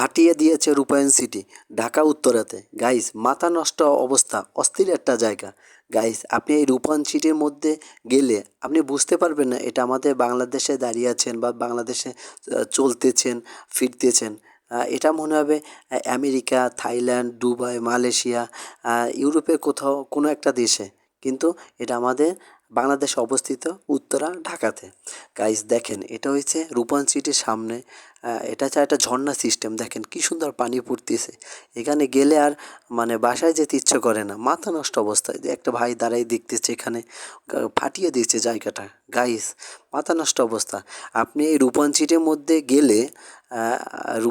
ফাটিয়ে দিয়েছে রূপায়ণ সিটি, ঢাকা উত্তরাতে। গাইস, মাথা নষ্ট অবস্থা, অস্থির একটা জায়গা। গাইস, আপনি এই রূপায়ণ সিটির মধ্যে গেলে আপনি বুঝতে পারবেন না এটা আমাদের বাংলাদেশে দাঁড়িয়ে আছেন বা বাংলাদেশে চলতেছেন, ফিরতেছেন। এটা মনে হবে আমেরিকা, থাইল্যান্ড, দুবাই, মালয়েশিয়া ইউরোপের কোথাও কোনো একটা দেশে। কিন্তু এটা আমাদের বাংলাদেশে অবস্থিত উত্তরা, ঢাকাতে। গাইস, দেখেন, এটা হয়েছে রূপায়ণ সিটির সামনে। এটা চা একটা ঝর্ণা সিস্টেম দেখেন কি সুন্দর পানি পড়তেছে। এখানে গেলে আর মানে বাসায় যেতে ইচ্ছে করে না মাথা নষ্ট অবস্থায়। যে একটা ভাই দাঁড়াই দেখতেছে এখানে ফাটিয়ে দিয়েছে জায়গাটা গাইস মাথা নষ্ট অবস্থা। আপনি এই রূপায়ণ মধ্যে গেলে আহ,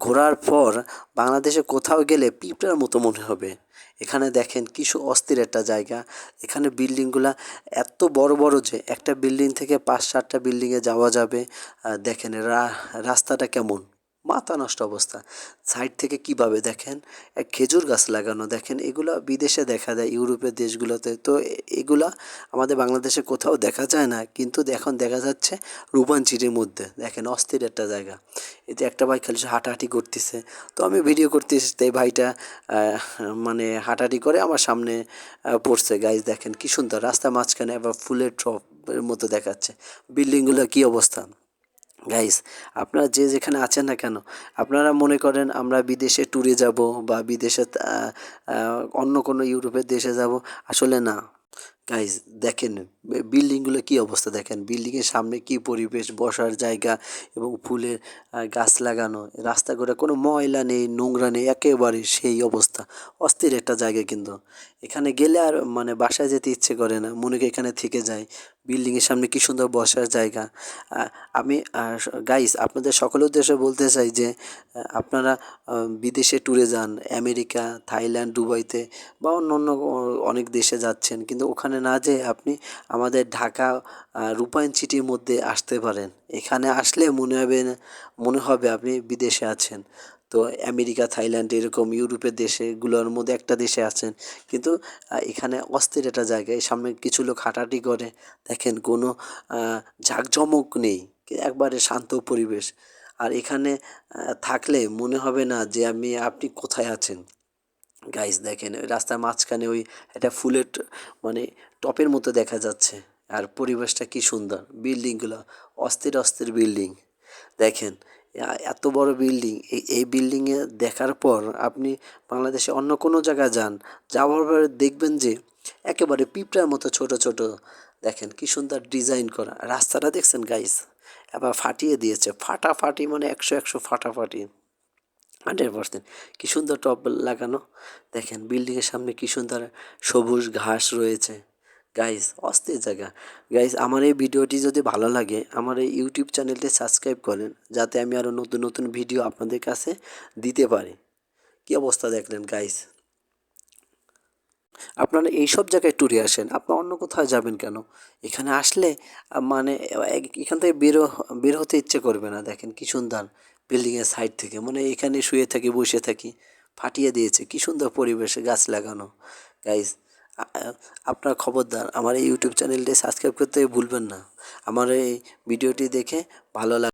ঘোরার পর বাংলাদেশে কোথাও গেলে পিঁপড়ার মতো মনে হবে। এখানে দেখেন কিছু অস্থির একটা জায়গা। এখানে বিল্ডিংগুলা এত বড় বড় যে একটা বিল্ডিং থেকে পাঁচ সাতটা বিল্ডিংয়ে যাওয়া যাবে। দেখেন রা- রাস্তাটা কেমন? মাথা নষ্ট অবস্থা। সাইড থেকে কীভাবে দেখেন? এক খেজুর গাছ লাগানো, দেখেন, এগুলো বিদেশে দেখা যায়, ইউরোপের দেশগুলোতে। তো এগুলা আমাদের বাংলাদেশে কোথাও দেখা যায় না, কিন্তু এখন দেখা যাচ্ছে রূপাঞ্চিরির মধ্যে। দেখেন, অস্থির একটা জায়গা। এতে একটা ভাই খালি হাঁটাহাঁটি করতেছে। তো আমি ভিডিও করতেছি, তাই ভাইটা মানে হাঁটাহাঁটি করে আমার সামনে পড়ছে। গাইজ দেখেন, কি সুন্দর। রাস্তা মাঝখানে আবার ফুলের ট্রপের মতো দেখাচ্ছে। বিল্ডিংগুলো কি অবস্থা? গাইস আপনারা যে যেখানে আছেন না কেন, আপনারা মনে করেন আমরা বিদেশে ট্যুরে যাব বা বিদেশে অন্য কোনো ইউরোপের দেশে যাব, আসলে না। গাইজ দেখেন বিল্ডিংগুলো কি অবস্থা দেখেন? বিল্ডিংয়ের সামনে কি পরিবেশ, বসার জায়গা এবং ফুলের গাছ লাগানো রাস্তাঘাটে কোনো ময়লা নেই, নোংরা নেই, একেবারে সেই অবস্থা। অস্থির একটা জায়গা কিন্তু। এখানে গেলে আর মানে বাসায় যেতে ইচ্ছে করে না, মনে এখানে থেকে যায়। বিল্ডিংয়ের সামনে কি সুন্দর বসার জায়গা। আমি গাইস আপনাদের সকলের উদ্দেশ্যে বলতে চাই যে আপনারা বিদেশে ট্যুরে যান, আমেরিকা, থাইল্যান্ড, দুবাইতে বা অন্য অন্য অনেক দেশে যাচ্ছেন, কিন্তু ওখানে না যেয়ে আপনি আমাদের ঢাকা রূপায়ণ সিটির মধ্যে আসতে পারেন। এখানে আসলে মনে হবে মনে হবে আপনি বিদেশে আছেন। তো আমেরিকা থাইল্যান্ড এরকম ইউরোপের দেশেগুলোর মধ্যে একটা দেশে আছেন। কিন্তু এখানে অস্থির একটা জায়গায় সামনে কিছু লোক হাঁটাহাঁটি করে। দেখেন কোনো আহ, ঝাঁকজমক নেই একবারে শান্ত পরিবেশ। আর এখানে থাকলে মনে হবে না যে আমি আপনি কোথায় আছেন। গাইস দেখেন ওই রাস্তার মাঝখানে ওই একটা ফুলের মানে টপের মতো দেখা যাচ্ছে। আর পরিবেশটা কি সুন্দর বিল্ডিংগুলো অস্থির অস্থির বিল্ডিং। দেখেন এত বড় বিল্ডিং, এই বিল্ডিংয়ে দেখার পর আপনি বাংলাদেশে অন্য কোনো জায়গায় যান, যাওয়ার পরে দেখবেন যে একেবারে পিঁপড়ার মতো ছোট ছোট, দেখেন কি সুন্দর ডিজাইন করা, রাস্তাটা দেখছেন গাইস এবার ফাটিয়ে দিয়েছে, ফাটাফাটি মানে একশো একশো ফাটাফাটি হান্ড্রেড পার্সেন্ট কী সুন্দর টপ লাগানো, দেখেন বিল্ডিংয়ের সামনে কী সুন্দর সবুজ ঘাস রয়েছে। গাইস অস্থির জায়গা। গাইস আমার এই ভিডিওটি যদি ভালো লাগে, আমার এই ইউটিউব চ্যানেলটি সাবস্ক্রাইব করেন, যাতে আমি আরও নতুন নতুন ভিডিও আপনাদের কাছে দিতে পারি। কী অবস্থা দেখলেন গাইস আপনারা এইসব জায়গায় ট্যুরে আসেন, আপনার অন্য কোথাও যাবেন কেন? এখানে আসলে মানে এখান থেকে বেরো বের হতে ইচ্ছে করবে না। দেখেন কি সুন্দর বিল্ডিংয়ের সাইড থেকে মানে এখানে শুয়ে থাকি, বসে থাকি, ফাটিয়ে দিয়েছে। কি সুন্দর পরিবেশে গাছ লাগানো। গাইস আপনার খবরদার, আমার এই ইউটিউব চ্যানেলটি সাবস্ক্রাইব করতে ভুলবেন না। আমার এই ভিডিওটি দেখে ভালো লাগ